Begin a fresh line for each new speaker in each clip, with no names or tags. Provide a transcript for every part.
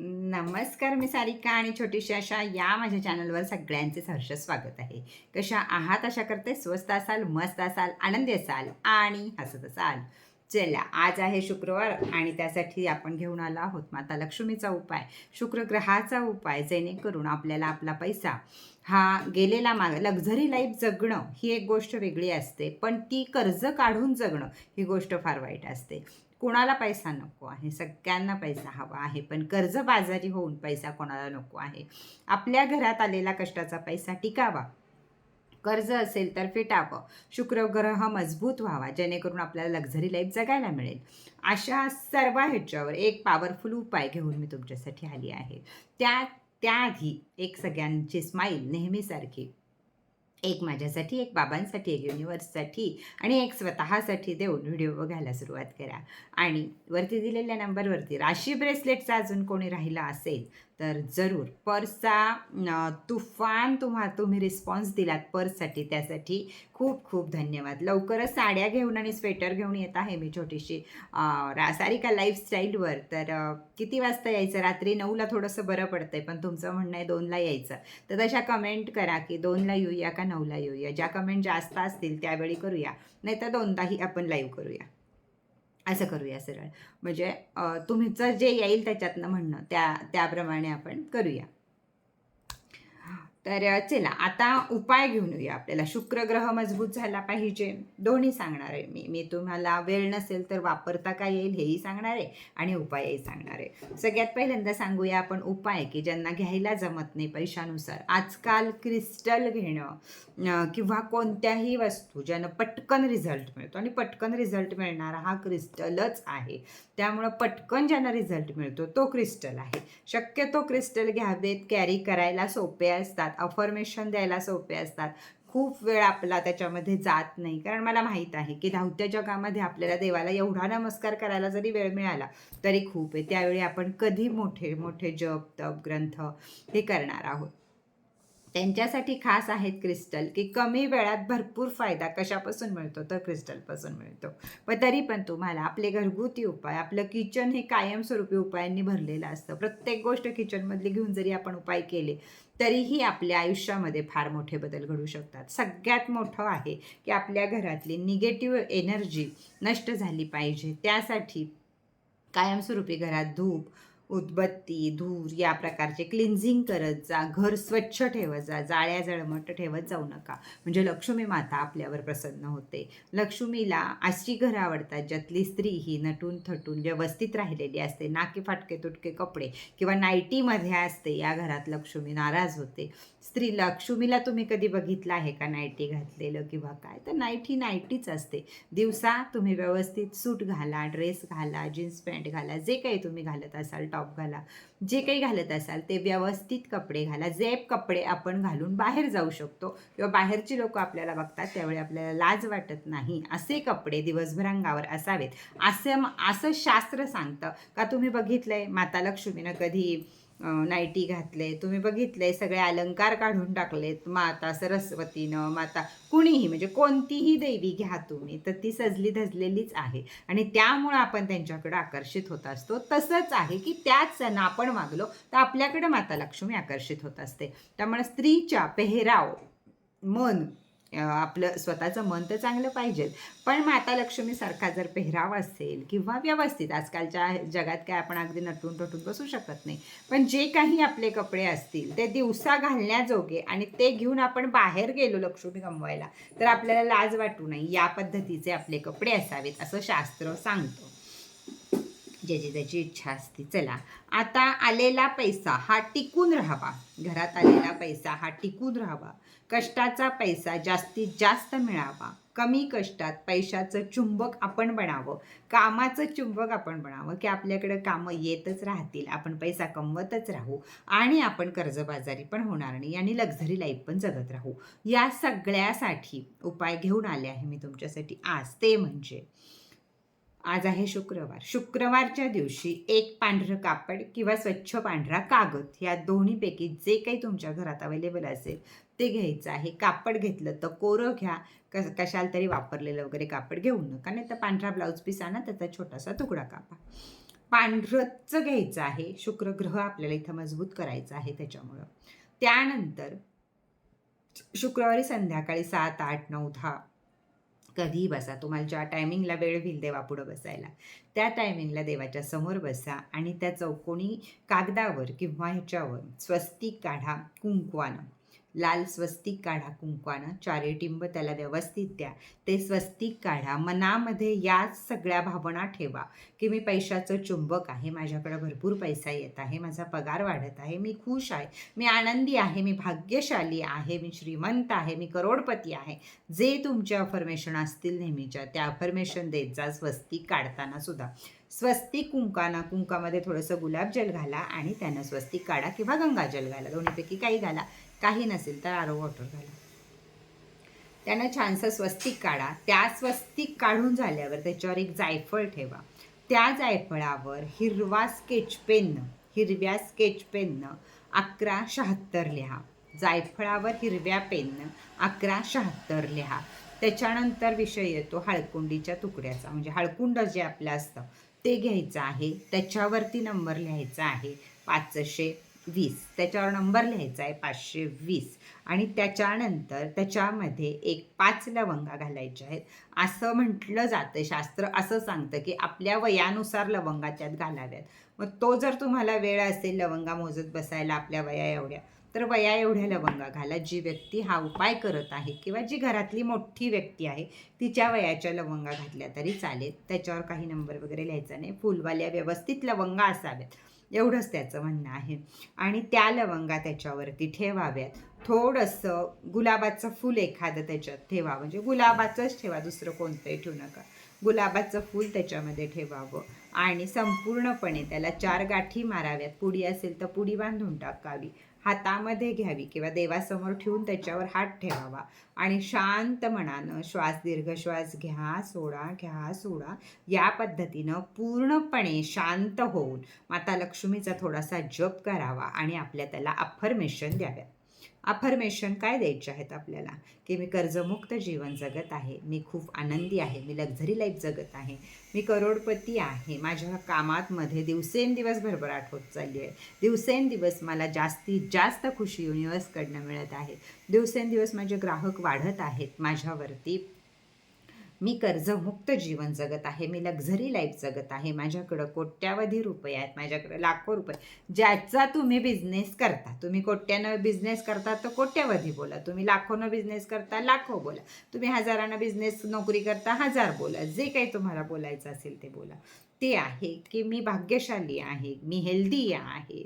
नमस्कार मी सारिका आणि छोटीशी अशा या माझ्या चॅनलवर सगळ्यांचे हर्ष स्वागत आहे. कशा आहात अशा करते स्वस्त असाल मस्त असाल आनंदी असाल आणि हसत असाल. चला आज आहे शुक्रवार आणि त्यासाठी आपण घेऊन आलो आहोत माता लक्ष्मीचा उपाय शुक्रग्रहाचा उपाय जेणेकरून आपल्याला आपला पैसा हा गेलेला माग लक्झरी लाईफ जगणं ही एक गोष्ट वेगळी असते पण ती कर्ज काढून जगणं ही गोष्ट फार वाईट असते. कोणाला पैसा नको आहे सगळ्यांना पैसा हवा आहे पण कर्जबाजारी होऊन पैसा कोणाला नको आहे? आपल्या घरात आलेला कष्टाचा पैसा टिकावा. कर्ज असेल तर फिटावं. शुक्र ग्रह मजबूत व्हावा जेणेकरून आपल्याला लक्झरी लाईफ जगायला मिळेल. अशा सर्व ह्याच्यावर एक पॉवरफुल उपाय घेऊन मी तुमच्यासाठी आली आहे. त्या त्याआधी एक सगळ्यांची स्माईल नेहमीसारखी. एक माझ्यासाठी एक बाबांसाठी एक युनिवर्ससाठी आणि एक स्वतःसाठी देऊन व्हिडिओ बघायला सुरुवात करा. आणि वरती दिलेल्या नंबरवरती राशी ब्रेसलेटचा अजून कोणी राहिला असेल तर जरूर. पर्सचा तुफान तुम्हा तुम्ही रिस्पॉन्स दिलात पर्ससाठी त्यासाठी खूप खूप धन्यवाद. लवकरच साड्या घेऊन आणि स्वेटर घेऊन येत आहे मी छोटीशी अं, रा सारिका लाईफस्टाईलवर तर किती वाजता यायचं? रात्री नऊला थोडंसं बरं पडतंय पण तुमचं म्हणणं आहे दोनला यायचं. तर तशा कमेंट करा की दोनला येऊया का नऊला येऊया? ज्या कमेंट जास्त असतील त्यावेळी करूया. नाही तर दोनदाही आपण लाईव्ह करूया. असं करूया सरळ. म्हणजे तुम्हीचं तुमचं जे येईल त्याच्यातनं म्हणणं त्या त्याप्रमाणे आपण करूया. तर चला आता उपाय घेऊन येऊया आपल्याला. शुक्र ग्रह मजबूत झाला पाहिजे. दोन्ही सांगणार आहे मी. मी तुम्हाला वेळ नसेल तर वापरता का येईल हेही सांगणार आहे आणि उपायही सांगणार आहे. सगळ्यात पहिल्यांदा सांगूया आपण उपाय की ज्यांना घ्यायला जमत नाही पैशानुसार. आजकाल क्रिस्टल घेणं किंवा कोणत्याही वस्तू ज्यानं पटकन रिझल्ट मिळतो आणि पटकन रिझल्ट मिळणारा हा क्रिस्टलच आहे. त्यामुळं पटकन ज्यांना रिझल्ट मिळतो तो क्रिस्टल आहे. शक्यतो क्रिस्टल घ्यावेत कॅरी करायला सोपे असतात. अफर्मेशन द्यायला सोपे असतात. खूप वेळ आपला त्याच्यामध्ये जात नाही. कारण मला माहीत आहे की धावत्या जगामध्ये आपल्याला देवाला एवढा नमस्कार करायला जरी वेळ मिळाला तरी खूप आहे. त्यावेळी आपण कधी मोठे मोठे जप तप ग्रंथ हे करणार आहोत. त्यांच्यासाठी खास आहेत क्रिस्टल की कमी वेळात भरपूर फायदा कशापासून मिळतो? तर क्रिस्टलपासून मिळतो. पण तरी पण तुम्हाला आपले घरगुती उपाय आपलं किचन हे कायमस्वरूपी उपायांनी भरलेलं असतं. प्रत्येक गोष्ट किचनमधली घेऊन जरी आपण उपाय केले तरीही आपल्या आयुष्यामध्ये फार मोठे बदल घडू शकतात. सगळ्यात मोठं आहे की आपल्या घरातली निगेटिव्ह एनर्जी नष्ट झाली पाहिजे. त्यासाठी कायमस्वरूपी घरात धूप उदबत्ती धूर या प्रकारचे क्लिन्झिंग करत जा घर स्वच्छ ठेवत जा जाळ्या जळमट ठेवत जाऊ नका. म्हणजे लक्ष्मी माता आपल्यावर प्रसन्न होते. लक्ष्मीला अशी घरं आवडतात ज्यातली स्त्री ही नटून थटून व्यवस्थित राहिलेली असते. नाकी फाटके तुटके कपडे किंवा नाईटीमध्ये असते या घरात लक्ष्मी नाराज होते. स्त्री लक्ष्मीला तुम्ही कधी बघितलं आहे का नाईटी घातलेलं किंवा काय? तर नाईट ही नाईटीच असते. दिवसा तुम्ही व्यवस्थित सूट घाला ड्रेस घाला जीन्स पॅन्ट घाला जे काही तुम्ही घालत असाल टॉप घाला जे काही घालत असाल ते व्यवस्थित कपडे घाला. जे कपडे आपण घालून बाहेर जाऊ शकतो किंवा बाहेरची लोक आपल्याला बघतात त्यावेळी आपल्याला लाज वाटत नाही. असे कपडे दिवसभर अंगावर असावेत. असं असं शास्त्र सांगतं. का तुम्ही बघितलं आहे माता लक्ष्मीनं कधी नायटी नाईटी घातले तुम्ही बघितले सगळे अलंकार काढून टाकलेत माता सरस्वतीनं माता कुणीही म्हणजे कोणतीही देवी घ्या तुम्ही तर ती सजली धजलेलीच आहे. आणि त्यामुळं आपण त्यांच्याकडे आकर्षित होत असतो. तसंच आहे की त्याच सण आपण मागलो तर आपल्याकडे माता लक्ष्मी आकर्षित होत असते. त्यामुळे स्त्रीच्या पेहराव मन आपलं स्वतःचं मन तर चांगलं पाहिजे पण माता लक्ष्मीसारखा जर पेहराव असेल किंवा व्यवस्थित आजकालच्या जगात काय आपण अगदी नटून टटून बसू शकत नाही. पण जे काही आपले कपडे असतील ते दिवसा घालण्याजोगे आणि ते घेऊन आपण बाहेर गेलो लक्ष्मी गमवायला तर आपल्याला लाज वाटू नये. या पद्धतीचे आपले कपडे असावेत असं शास्त्र सांगतो. ज्याची त्याची इच्छा असते. चला आता आलेला पैसा हा टिकून राहावा. घरात आलेला पैसा हा टिकून राहावा. कष्टाचा पैसा जास्तीत जास्त मिळावा. कमी कष्टात पैशाचं चुंबक आपण बनावं. कामाचं चुंबक आपण बनावं की आपल्याकडं कामं येतच राहतील. आपण पैसा कमवतच राहू. आणि आपण कर्जबाजारी पण होणार नाही आणि लक्झरी लाईफ पण जगत राहू. या सगळ्यासाठी उपाय घेऊन आले आहे मी तुमच्यासाठी आज. ते म्हणजे आज आहे शुक्रवार. शुक्रवारच्या दिवशी एक पांढरं कापड किंवा स्वच्छ पांढरा कागद या दोन्हीपैकी जे काही तुमच्या घरात अवेलेबल असेल ते घ्यायचं आहे. कापड घेतलं तर कोरं घ्या. कस कशाला तरी वापरलेलं वगैरे कापड घेऊ नका. नाही तर पांढरा ब्लाऊज पीस आणा त्याचा छोटासा तुकडा कापा. पांढरचं घ्यायचं आहे. शुक्रग्रह आपल्याला इथं मजबूत करायचं आहे त्याच्यामुळं. त्यानंतर शुक्रवारी संध्याकाळी सात आठ नऊ दहा कधीही बसा. तुम्हाला ज्या टायमिंगला वेळ होईल देवापुढं बसायला. त्या टायमिंगला देवाच्या समोर बसा आणि त्या चौकोनी कागदावर किंवा ह्याच्यावर स्वस्तिक काढा कुंकवानं. लाल स्वस्तिक काढा कुंकवानं. चारेटिंब त्याला व्यवस्थित द्या. ते स्वस्तिक काढा. मनामध्ये याच सगळ्या भावना ठेवा. की मी पैशाचं चुंबक आहे. माझ्याकडे भरपूर पैसा येत आहे. माझा पगार वाढत आहे. मी खुश आहे. मी आनंदी आहे. मी भाग्यशाली आहे. मी श्रीमंत आहे. मी करोडपती आहे. जे तुमचे अफर्मेशन असतील नेहमीच्या त्या अफर्मेशन देत जा. स्वस्तिक काढताना सुद्धा. स्वस्तिक कुंकाना कुंकामध्ये थोडंसं गुलाबजल घाला आणि त्यानं स्वस्तिक काढा किंवा गंगाजल घाला. दोन्हीपैकी काही घाला. काही नसेल तर आरो वॉटर घाला. त्यानं छानसं स्वस्तिक काढा. त्या स्वस्तिक काढून झाल्यावर त्याच्यावर एक जायफळ ठेवा. त्या जायफळावर हिरवा स्केच पेननं हिरव्या स्केच पेननं अकरा शहात्तर लिहा. जायफळावर हिरव्या पेननं अकरा शहात्तर लिहा. त्याच्यानंतर विषय येतो हळकुंडीच्या तुकड्याचा. म्हणजे हळकुंड जे आपलं असतं ते घ्यायचं आहे. त्याच्यावरती नंबर लिहायचा आहे. पाचशे वीस. त्याच्यावर नंबर लिहायचा आहे पाचशे वीस. आणि त्याच्यानंतर त्याच्यामध्ये एक पाच लवंगा घालायच्या आहेत. असं म्हटलं जातं. शास्त्र असं सांगतं की आपल्या वयानुसार लवंगा त्यात घालाव्यात. मग तो जर तुम्हाला वेळ असेल लवंगा मोजत बसायला आपल्या वया एवढ्या तर वया एवढ्या लवंगा घाला. जी व्यक्ती हा उपाय करत आहे किंवा जी घरातली मोठी व्यक्ती आहे तिच्या वयाच्या लवंगा घातल्या तरी चालेल. त्याच्यावर काही नंबर वगैरे लिहायचा नाही. फुलवाल्या व्यवस्थित लवंगा असाव्यात. एवढंच त्याचं म्हणणं आहे. आणि त्या लवंगा त्याच्यावरती ठेवाव्यात. थोडंसं गुलाबाचं फूल एखादं त्याच्यात ठेवा. म्हणजे गुलाबाचंच ठेवा दुसरं कोणतंही ठेवू नका. गुलाबाचं फूल त्याच्यामध्ये ठेवावं. आणि संपूर्णपणे त्याला चार गाठी माराव्यात. पुडी असेल तर पुडी बांधून टाकावी. हातामध्ये घ्यावी किंवा देवासमोर ठेवून त्याच्यावर हात ठेवावा. आणि शांत मनानं श्वास दीर्घ श्वास घ्या सोडा घ्या सोडा. या पद्धतीनं पूर्णपणे शांत होऊन माता लक्ष्मीचा थोडासा जप करावा आणि आपल्या त्याला अफर्मेशन द्याव्यात. अफर्मेशन काय द्यायचे आहेत आपल्याला? की मी कर्जमुक्त जीवन जगत आहे मी खूप आनंदी आहे मी लक्झरी लाईफ जगत आहे मी करोडपती आहे माझ्या कामातमध्ये दिवसेंदिवस भरभराट होत चालली आहे. दिवसेंदिवस मला जास्तीत जास्त खुशी युनिवर्सकडनं मिळत आहे. दिवसेंदिवस माझे ग्राहक वाढत आहेत माझ्यावरती मी कर्जमुक्त जीवन जगत आहे मी लक्झरी लाईफ जगत आहे माझ्याकडं कोट्यावधी रुपये आहेत माझ्याकडं लाखो रुपये ज्याचा तुम्ही बिझनेस करता तुम्ही कोट्यानं बिझनेस करता तर कोट्यावधी बोला तुम्ही लाखोनं बिझनेस करता लाखो बोला. तुम्ही हजारानं बिझनेस नोकरी करता हजार बोला जे काही तुम्हाला बोलायचं असेल ते बोला. ते आहे की मी भाग्यशाली आहे मी हेल्दी आहे.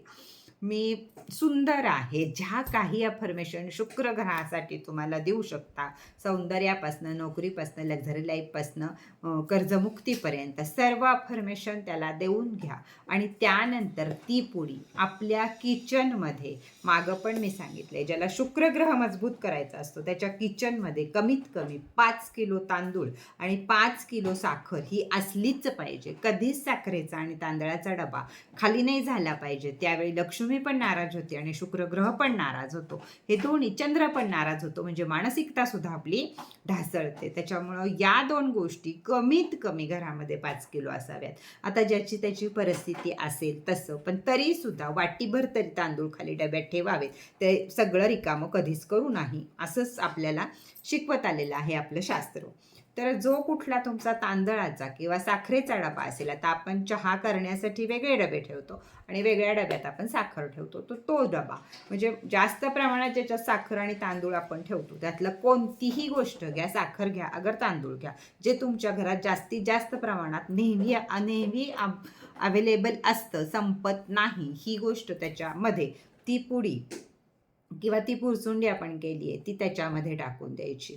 मी सुंदर आहे ज्या काही अफर्मेशन शुक्र ग्रहासाठी तुम्हाला देऊ शकता. सौंदर्यापासनं नोकरीपासनं लक्झरी लाईफपासनं कर्जमुक्तीपर्यंत सर्व अफर्मेशन त्याला देऊन घ्या. आणि त्यानंतर ती पोळी आपल्या किचनमध्ये मागं पण मी सांगितले ज्याला शुक्र ग्रह मजबूत करायचा असतो त्याच्या किचनमध्ये कमीत कमी पाच किलो तांदूळ आणि पाच किलो साखर ही असलीच पाहिजे. कधीच साखरेचा आणि तांदळाचा डबा खाली नाही झाला पाहिजे. त्यावेळी लक्ष्मी लक्ष्मी पण नाराज होते आणि शुक्र ग्रह पण नाराज होतो. हे दोन्ही चंद्र पण नाराज होतो. म्हणजे मानसिकता सुद्धा आपली ढासळते. त्याच्यामुळं या दोन गोष्टी कमीत कमी घरामध्ये पाच किलो असाव्यात. आता ज्याची त्याची परिस्थिती असेल तसं पण तरी सुद्धा वाटीभर तरी तांदूळ खाली डब्यात ठेवावेत. ते सगळं रिकामं कधीच करू नाही. असंच आपल्याला शिकवत आलेलं आहे आपलं शास्त्र. तर जो कुठला तुमचा तांदळाचा किंवा साखरेचा डबा असेल आता आपण चहा करण्यासाठी वेगळे डबे ठेवतो आणि वेगळ्या डब्यात आपण साखर ठेवतो तर तो डबा. म्हणजे जास्त प्रमाणात ज्याच्यात साखर आणि तांदूळ आपण ठेवतो त्यातलं कोणतीही गोष्ट घ्या साखर घ्या अगर तांदूळ घ्या जे तुमच्या घरात जास्तीत जास्त प्रमाणात नेहमी नेहमी अवेलेबल असतं संपत नाही ही गोष्ट त्याच्यामध्ये ती पुडी किंवा ती पुरचुंडी आपण केली आहे ती त्याच्यामध्ये टाकून द्यायची.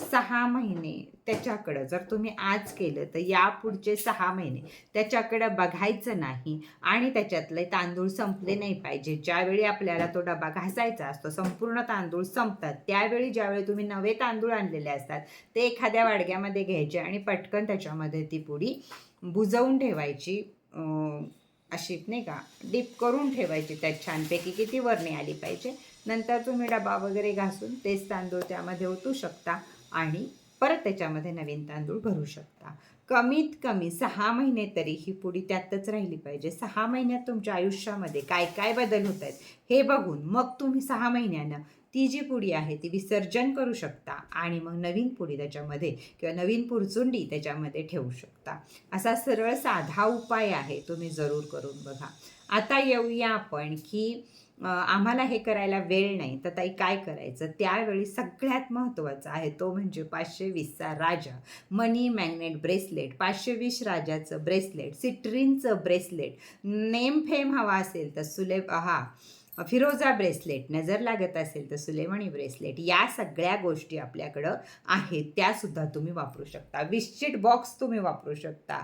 सहा महिने त्याच्याकडं जर तुम्ही आज केलं तर या पुढचे सहा महिने त्याच्याकडं बघायचं नाही आणि त्याच्यातले तांदूळ संपले नाही पाहिजे. ज्यावेळी आपल्याला तो डबा घासायचा असतो संपूर्ण तांदूळ संपतात. त्यावेळी ज्यावेळी तुम्ही नवे तांदूळ आणलेले असतात ते एखाद्या वाडग्यामध्ये घ्यायचे आणि पटकन त्याच्यामध्ये ती पुडी बुजवून ठेवायची. अशी नाही का डीप करून ठेवायची त्यात छानपैकी किती वरणी आली पाहिजे. नंतर तुम्ही डबा वगैरे घासून तेच तांदूळ त्यामध्ये ओतू शकता. आणि परत त्याच्यामध्ये नवीन तांदूळ भरू शकता. कमीत कमी सहा महिने तरी ही पुडी त्यातच राहिली पाहिजे. सहा महिन्यात तुमच्या आयुष्यामध्ये काय काय बदल होत आहेत हे बघून मग तुम्ही सहा महिन्यानं ती जी पुडी आहे ती विसर्जन करू शकता आणि मग नवीन पुडी त्याच्यामध्ये किंवा नवीन पुरचुंडी त्याच्यामध्ये ठेवू शकता. असा सरळ साधा उपाय आहे तुम्ही जरूर करून बघा. आता येऊया आपण की आम्हाला हे करायला वेळ नाही. तर ताई काय करायचं? त्यावेळी सगळ्यात महत्त्वाचा आहे तो म्हणजे पाचशे वीसचा राजा. मनी मॅग्नेट ब्रेसलेट पाचशे वीस राजाचं ब्रेसलेट सिट्रिनचं ब्रेसलेट. नेम फेम हवा असेल तर सुले हा फिरोजा ब्रेसलेट नजर लागत असेल तर सुलेमणी ब्रेसलेट. या सगळ्या गोष्टी आपल्याकडं आहेत. त्यासुद्धा तुम्ही वापरू शकता. विश्चिट बॉक्स तुम्ही वापरू शकता.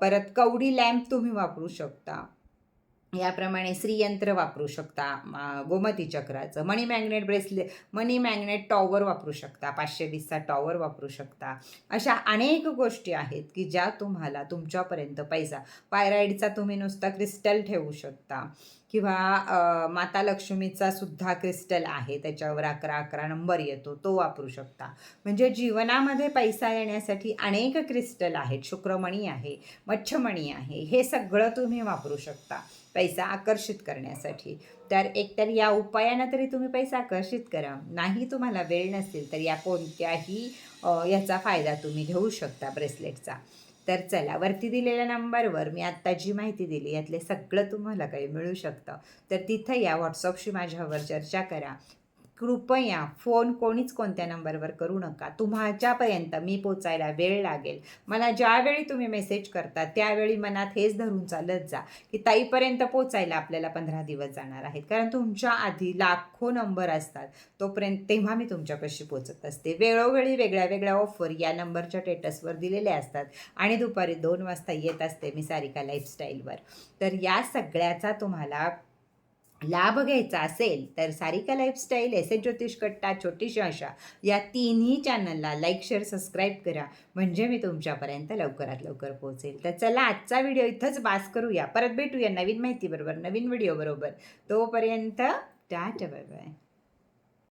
परत कवडी लॅम्प तुम्ही वापरू शकता. याप्रमाणे श्रीयंत्र वापरू शकता गोमती चक्राचं money magnet bracelet money magnet tower वापरू शकता पाचशे वीसचा टॉवर वापरू शकता. अशा अनेक गोष्टी आहेत की ज्या तुम्हाला तुमच्यापर्यंत पैसा पायराईडचा तुम्ही नुसता क्रिस्टल ठेवू शकता. किंवा माता लक्ष्मीचा सुद्धा क्रिस्टल आहे त्याच्यावर अकरा अकरा नंबर येतो तो वापरू शकता. म्हणजे जीवनामध्ये पैसा येण्यासाठी अनेक क्रिस्टल आहेत शुक्रमणी आहे मच्छमणी आहे हे सगळं तुम्ही वापरू शकता पैसा आकर्षित करण्यासाठी. तर एकतर या उपायानं तरी तुम्ही पैसा आकर्षित करा. नाही तुम्हाला वेळ नसेल तर या कोणत्याही याचा फायदा तुम्ही घेऊ शकता ब्रेसलेटचा. तर चला वरती दिलेल्या नंबरवर मी आत्ता जी माहिती दिली यातले सगळं तुम्हाला काही मिळू शकतं. तर तिथं या व्हॉट्सअपशी माझ्यावर चर्चा करा. कृपया फोन कोणीच कोणत्या नंबरवर करू नका. तुमच्यापर्यंत मी पोचायला वेळ लागेल. मला ज्यावेळी तुम्ही मेसेज करता त्यावेळी मनात हेच धरून चालत जा की ताईपर्यंत पोचायला आपल्याला पंधरा दिवस जाणार आहेत. कारण तुमच्या आधी लाखो नंबर असतात. तोपर्यंत तेव्हा मी तुमच्यापाशी पोचत असते. वेळोवेळी वेगळ्या वेगळ्या ऑफर या नंबरच्या टेटसवर दिलेल्या असतात. आणि दुपारी दोन वाजता येत असते मी सारिका लाईफस्टाईलवर तर या सगळ्याचा तुम्हाला लाभ घ्यायचा असेल तर सारिका लाईफस्टाईल एस एच ज्योतिष कट्टा छोटीशी आशा या तिन्ही चॅनलला लाईक शेअर सबस्क्राईब करा. म्हणजे मी तुमच्यापर्यंत लवकरात लवकर पोहोचेल. तर चला आजचा व्हिडिओ इथंच बास करूया. परत भेटूया नवीन माहितीबरोबर नवीन व्हिडिओ बरोबर. तोपर्यंत टाटा बाय बाय